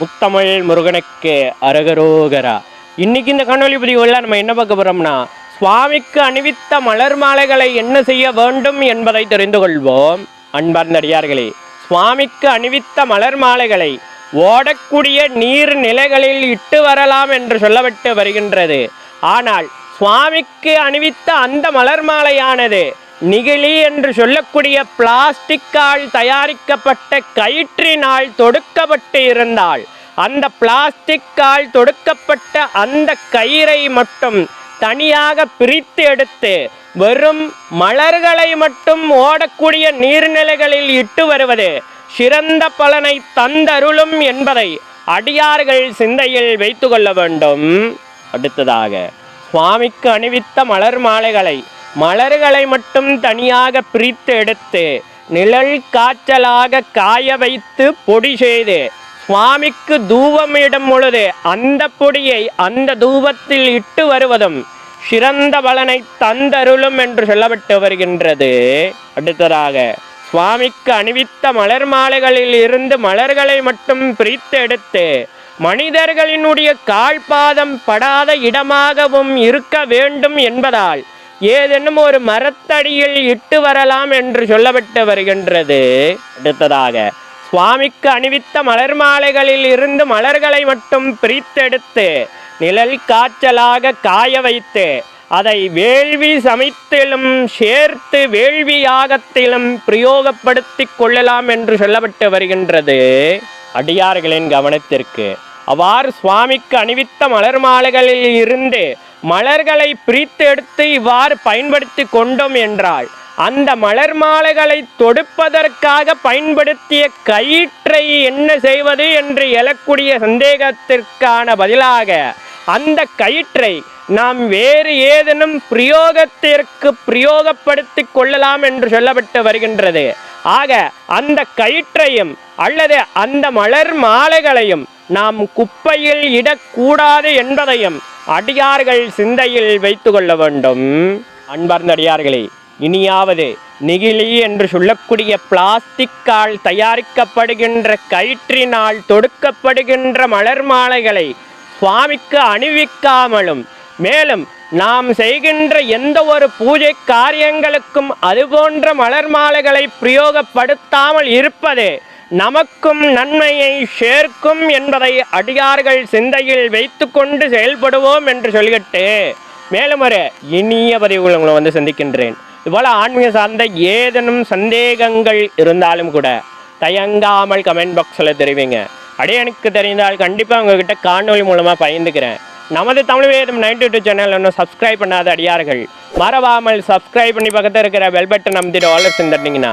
முத்தமிழ் முருகனுக்கு அரகரோகரா. இன்னைக்கு இந்த கண்ணொலி பதிவுகளில் நம்ம என்ன பார்க்க போறோம்னா சுவாமிக்கு அணிவித்த மலர் மாலைகளை என்ன செய்ய வேண்டும் என்பதை தெரிந்து கொள்வோம். அன்பார்ந்தடியார்களே சுவாமிக்கு அணிவித்த மலர் மாலைகளை ஓடக்கூடிய நீர் நிலைகளில் இட்டு வரலாம் என்று சொல்லப்பட்டு வருகின்றது. ஆனால் சுவாமிக்கு அணிவித்த அந்த மலர் மாலையானது நிகிழி என்று சொல்லக்கூடிய பிளாஸ்டிக்கால் தயாரிக்கப்பட்ட கயிற்றினால் தொடுக்கப்பட்டு இருந்தால் அந்த பிளாஸ்டிக்கால் தொடுக்கப்பட்ட அந்த கயிறை மட்டும் தனியாக பிரித்து எடுத்து வெறும் மலர்களை மட்டும் ஓடக்கூடிய நீர்நிலைகளில் இட்டு வருவது சிறந்த பலனை தந்தருளும் என்பதை அடியார்கள் சிந்தையில் வைத்து கொள்ள வேண்டும். அடுத்ததாக சுவாமிக்கு அணிவித்த மலர் மாலைகளை மலர்களை மட்டும் தனியாக பிரித்து எடுத்து நிழல் காய்ச்சலாக காய வைத்து பொடி செய்து சுவாமிக்கு தூபமிடும் பொழுது அந்த பொடியை அந்த தூபத்தில் இட்டு வருவதும் சிறந்த பலனை தந்தருளும் என்று சொல்லப்பட்டு வருகின்றது. அடுத்ததாக சுவாமிக்கு அணிவித்த மலர் மாலைகளில் இருந்து மலர்களை மட்டும் பிரித்து எடுத்து மனிதர்களினுடைய கால்பாதம் படாத இடமாகவும் இருக்க வேண்டும் என்பதால் ஏதேனும் ஒரு மரத்தடியில் இட்டு வரலாம் என்று சொல்லப்பட்டு வருகின்றது. அடுத்ததாக சுவாமிக்கு அணிவித்த மலர் மாலைகளில் இருந்து மலர்களை மட்டும் பிரித்தெடுத்து நிழல் காய்ச்சலாக காய வைத்து அதை வேள்வி சமைத்திலும் சேர்த்து வேள்வி யாகத்திலும் பிரயோகப்படுத்திக் கொள்ளலாம் என்று சொல்லப்பட்டு வருகின்றது. அடியார்களின் கவனத்திற்கு அவ்வாறு சுவாமிக்கு அணிவித்த மலர் மாலைகளில் இருந்து மலர்களை பிரித்து எடுத்து இவ்வாறு பயன்படுத்தி கொண்டோம் என்றால் அந்த மலர் மாலைகளை தொடுப்பதற்காக பயன்படுத்திய கயிற்றை என்ன செய்வது என்று எழக்கூடிய சந்தேகத்திற்கான பதிலாக அந்த கயிற்றை நாம் வேறு ஏதேனும் பிரயோகத்திற்கு பிரயோகப்படுத்தி கொள்ளலாம் என்று சொல்லப்பட்டு வருகின்றது. ஆக அந்த கயிற்றையும் அல்லது அந்த மலர் மாலைகளையும் நாம் குப்பையில் இடக்கூடாது என்பதையும் அடியார்கள் சிந்தையில் வைத்து கொள்ள வேண்டும். அன்பார்ந்த அடியார்களே இனியாவது நெகிழி என்று சொல்லக்கூடிய பிளாஸ்டிக்கால் தயாரிக்கப்படுகின்ற கயிற்றினால் தொடுக்கப்படுகின்ற மலர் மாலைகளை சுவாமிக்கு அணிவிக்காமலும் மேலும் நாம் செய்கின்ற எந்த ஒரு பூஜை காரியங்களுக்கும் அதுபோன்ற மலர் மாலைகளை பிரயோகப்படுத்தாமல் இருப்பது நமக்கும் நன்மையை சேர்க்கும் என்பதை அடியார்கள் சிந்தையில் வைத்துக்கொண்டு செயல்படுவோம் என்று சொல்லிட்டு மேலும் ஒரு இனிய பதிவுகள் உங்களை வந்து சந்திக்கின்றேன். இதுபோல் ஆன்மீக சார்ந்த ஏதேனும் சந்தேகங்கள் இருந்தாலும் கூட தயங்காமல் கமெண்ட் பாக்ஸில் தெரிவிங்க. அப்படியே எனக்கு தெரிந்தால் கண்டிப்பாக உங்ககிட்ட காணொலி மூலமாக பயந்துக்கிறேன். நமது தமிழ் வேதம் நைன்டி டூ சேனல் இன்னும் சப்ஸ்கிரைப் பண்ணாத அடியார்கள் மறவாமல் சப்ஸ்கிரைப் பண்ணி பக்கத்தில் இருக்கிற பெல் பட்டன் அமைத்து ஆலோசனை தட்டிங்கன்னா